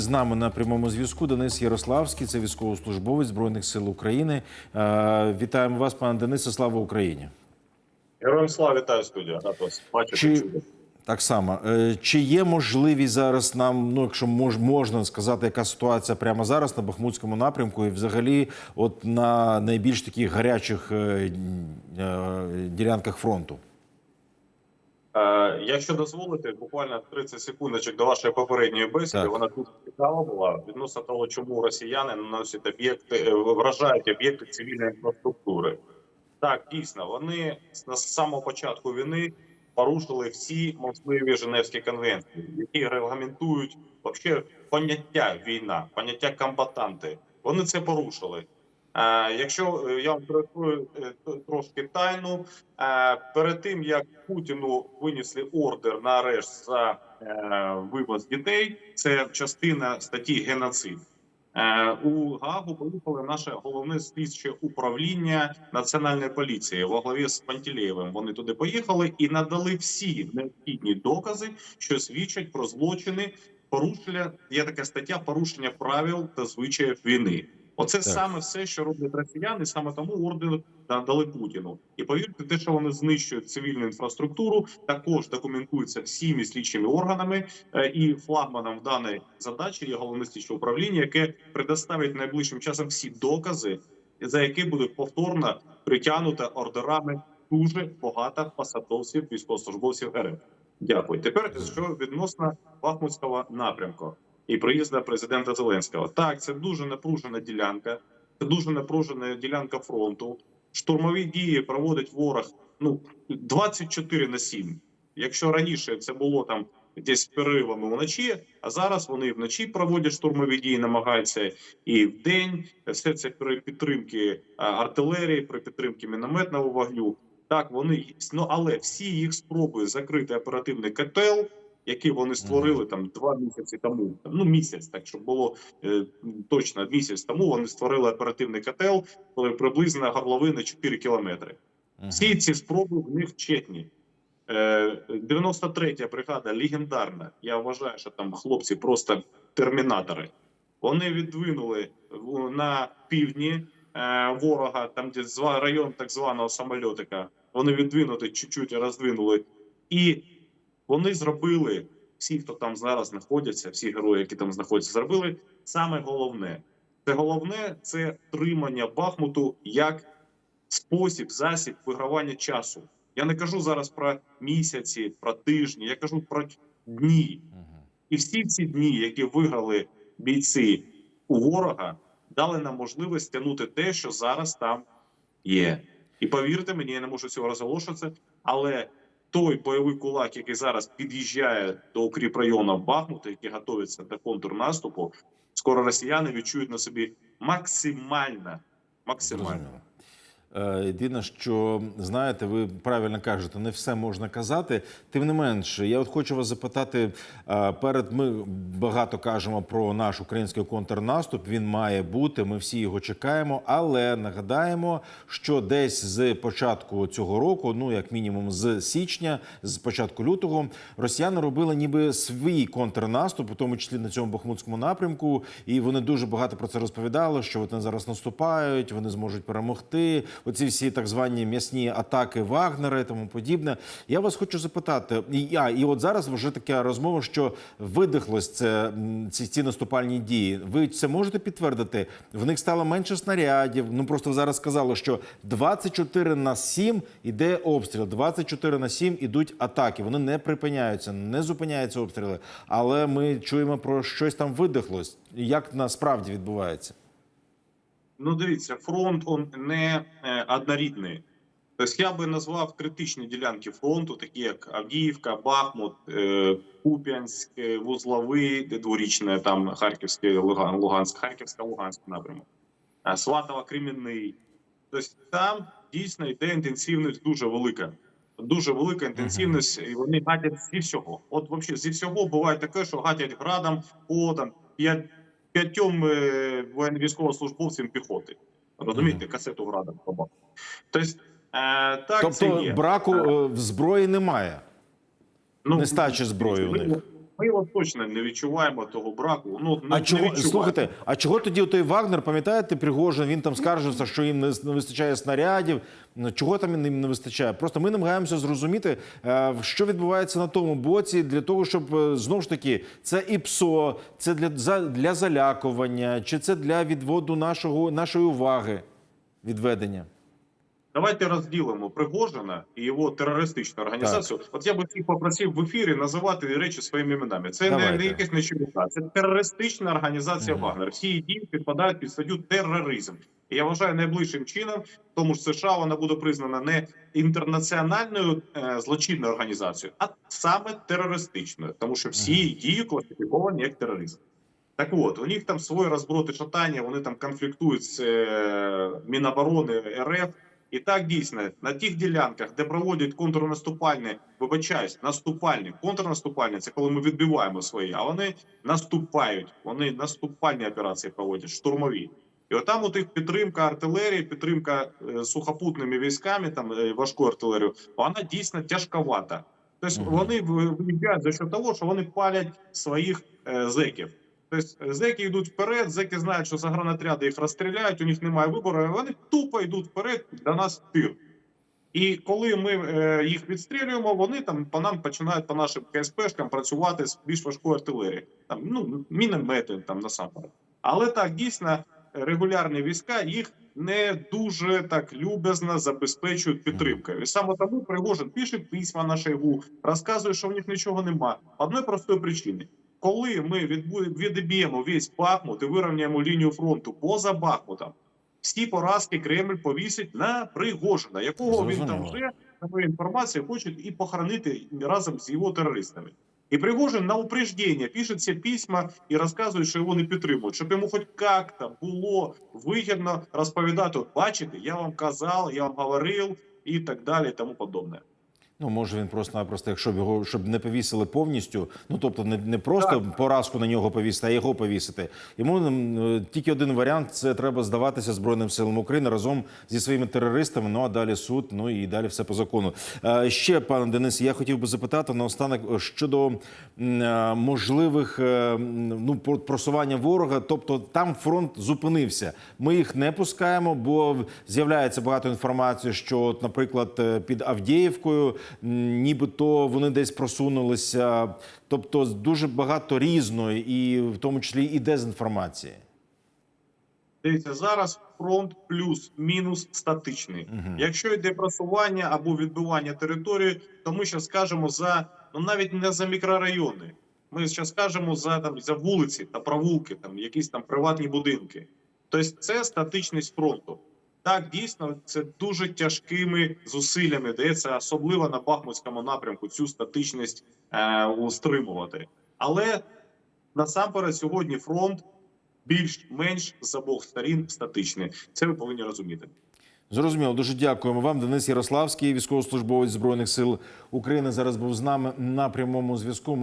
З нами на прямому зв'язку Денис Ярославський, це військовослужбовець Збройних сил України. Е, Вітаємо вас, пане Денисе. Слава Україні! Героям слава вітаю студія. Вас. Чи- Так само, Е, чи є можливість зараз нам, ну якщо мож, можна сказати, яка ситуація прямо зараз на Бахмутському напрямку, і взагалі, от на найбільш таких гарячих е, ділянках фронту? Е, якщо дозволите, буквально 30 секундочок до вашої попередньої бесіди. Так. Вона тут цікава була відносно того, чому росіяни наносять об'єкти, е, вражають об'єкти цивільної інфраструктури. Так, дійсно, вони з самого початку війни порушили всі можливі Женевські конвенції, які регламентують вообще поняття війна, поняття комбатанти. Вони це порушили. Е, якщо е, я вам е, трошки тайну, перед тим як Путіну винесли ордер на арешт за вивоз дітей, це частина статті геноцид. У Гагу поїхали наше головне слідче управління національної поліції во главі з Пантелеєвим. Вони туди поїхали і надали всі необхідні докази, що свідчать про злочини порушення. Є така стаття порушення правил та звичаїв війни. Оце саме все, що роблять росіяни, саме тому орден надали Путіну. І повірте, те, що вони знищують цивільну інфраструктуру, також документується всіми слідчими органами. Е, І флагманом в даній задачі є головне слідче управління, яке предоставить найближчим часом всі докази, за які будуть повторно притягнуто ордерами дуже багато посадовців військовослужбовців РФ. Дякую. Тепер що відносно Бахмутського напрямку і приїзду президента Зеленського. Так, це дуже напружена ділянка, це дуже напружена ділянка фронту. Штурмові дії проводить ворог ну 24 на 7. Якщо раніше це було там десь переривами вночі, а зараз вони вночі проводять штурмові дії, намагаються і в день. Все це при підтримки артилерії, при підтримки мінометного вогню. Так, вони. Ну але всі їх спроби закрити оперативний котел, який вони створили там два місяці тому. Ну місяць, так щоб було е, точно місяць тому. Вони створили оперативний котел, коли приблизно горловина 4 кілометри. Всі ці спроби в них тщетні. Е, 93-я бригада легендарна. Я вважаю, що там хлопці просто термінатори. Вони відвинули на півдні е, ворога, там де зва район так званого самольотика. Вони відвинути чуть-чуть роздвинули, і вони зробили всі, хто там зараз знаходяться, всі герої, які там знаходяться, зробили саме головне. Це головне це тримання Бахмуту як спосіб, засіб вигравання часу. Я не кажу зараз про місяці, про тижні, я кажу про дні. І всі ці дні, які виграли бійці у ворога, дали нам можливість тягнути те, що зараз там є. І повірте мені, я не можу цього розголошувати, але той бойовий кулак, який зараз під'їжджає до укріп району Бахмута, який готується до контрнаступу, скоро росіяни відчують на собі максимально, максимально. Е, Єдине, що знаєте, ви правильно кажете, не все можна казати. Тим не менше, я от хочу вас запитати. е, Перед ми багато кажемо про наш український контрнаступ. Він має бути. Ми всі його чекаємо. Але нагадаємо, що десь з початку цього року, ну як мінімум з січня, з початку лютого, росіяни робили ніби свій контрнаступ, у тому числі на цьому бахмутському напрямку. І вони дуже багато про це розповідали. Що вони зараз наступають, вони зможуть перемогти. Оці всі так звані м'ясні атаки Вагнера і тому подібне. Я вас хочу запитати, і я і от зараз вже така розмова, що видихлось це ці, ці наступальні дії. Ви це можете підтвердити? В них стало менше снарядів. Ну просто зараз сказали, що 24 на 7 іде обстріл, 24 на 7 ідуть атаки. Вони не припиняються, не зупиняються обстріли. Але ми чуємо про щось там видихлось. Як насправді відбувається? Ну, дивіться, фронт он не е, однорідний. Тобто я би назвав критичні ділянки фронту, такі як Авдіївка, Бахмут, е, Куп'янськ, е, Вузловий, де дворічне там Харківський, Луган, Луганськ, Харківська, Луганськ напрямок, Сватова, Кремінний. Тобто там дійсно йде інтенсивність дуже велика. Дуже велика інтенсивність, і вони гатять зі всього. От взагалі зі всього буває таке, що гатять градом по там п'ять п'ятьом е, воєнно-військовослужбовцям піхоти. Розумієте, касету градом побав. Тобто, е, так, це Тобто є. браку е, в зброї немає. Ну, нестачі зброї у них. Ми його точно не відчуваємо того браку. Ну А чого слухайте? А чого тоді той Вагнер? Пам'ятаєте, Пригожин? Він там скаржився, що їм не, не вистачає снарядів. Ну, Чого там їм не вистачає? Просто ми намагаємося зрозуміти, е, що відбувається на тому боці, для того, щоб е, знову ж таки це і ПСО, це для для залякування, чи це для відводу нашого нашої уваги відведення. Давайте розділимо Пригожина і його терористичну організацію. От я би всіх попросив в ефірі називати речі своїми іменами. Це не, Давайте. не якась нечистота, це терористична організація Мгм. Вагнер. Всі її дії підпадають під статтю тероризм. І я вважаю найближчим чином, тому ж США вона буде признана не інтернаціональною е, злочинною організацією, а саме терористичною, тому що всі її дії класифіковані як тероризм. Так от, у них там свої розброти шатання, вони там конфліктують з е, Міноборони РФ. І так дійсно на тих ділянках, де проводять контрнаступальні, вибачаюсь, наступальні, контрнаступальні, це коли ми відбиваємо свої, а вони наступають. Вони наступальні операції проводять, штурмові. І отам у тих підтримка артилерії, підтримка е, сухопутними військами, там е, важкою артилерією, вона дійсно тяжковата. Тобто вони виїжджають за счет того, що вони палять своїх е, зеків. Тобто зеки йдуть вперед, зеки знають, що загранотряди їх розстріляють, у них немає вибору, вони тупо йдуть вперед до нас тир. І коли ми е, їх відстрілюємо, вони там по нам починають по нашим КСПшкам працювати з більш важкої артилерії, там ну міномети там насамперед. Але так дійсно регулярні війська їх не дуже так любезно забезпечують підтримкою. І саме тому Пригожин пише письма на Шойгу, розказує, що в них нічого нема. По одної простої причини. Коли ми відбу- відіб'ємо весь Бахмут і вирівняємо лінію фронту поза Бахмутом, всі поразки Кремль повісить на Пригожина, якого він там вже за моєю інформацією хочуть і похоронити разом з його терористами. І Пригожин на упреждення пише ці письма і розказує, що його не підтримують, щоб йому хоч як-то було вигідно розповідати, бачите, я вам казав, я вам говорив і так далі, і тому подобне. Ну, може, він просто-напросто, якщо б його щоб не повісили повністю, ну тобто не, не просто поразку на нього повісити, а його повісити. Йому е, тільки один варіант це треба здаватися Збройним силам України разом зі своїми терористами. Ну а далі суд, ну і далі все по закону. Е, ще, пане Денис, я хотів би запитати наостанок щодо е, можливих ну про- просування ворога. Тобто там фронт зупинився. Ми їх не пускаємо, бо з'являється багато інформації, що, от, наприклад, під Авдіївкою нібито вони десь просунулися. Тобто дуже багато різної, і в тому числі і дезінформації. Дивіться, зараз фронт плюс-мінус статичний. Мгм. Якщо йде просування або відбивання території, то ми ще скажемо за ну навіть не за мікрорайони. Ми ще скажемо за там за вулиці та провулки, там якісь там приватні будинки. Тобто це статичність фронту. Так, дійсно, це дуже тяжкими зусиллями дається, особливо на Бахмутському напрямку, цю статичність е, стримувати. Але насамперед сьогодні фронт більш-менш з обох сторін статичний. Це ви повинні розуміти. Зрозуміло, дуже дякуємо вам. Денис Ярославський, військовослужбовець збройних сил України, зараз був з нами на прямому зв'язку.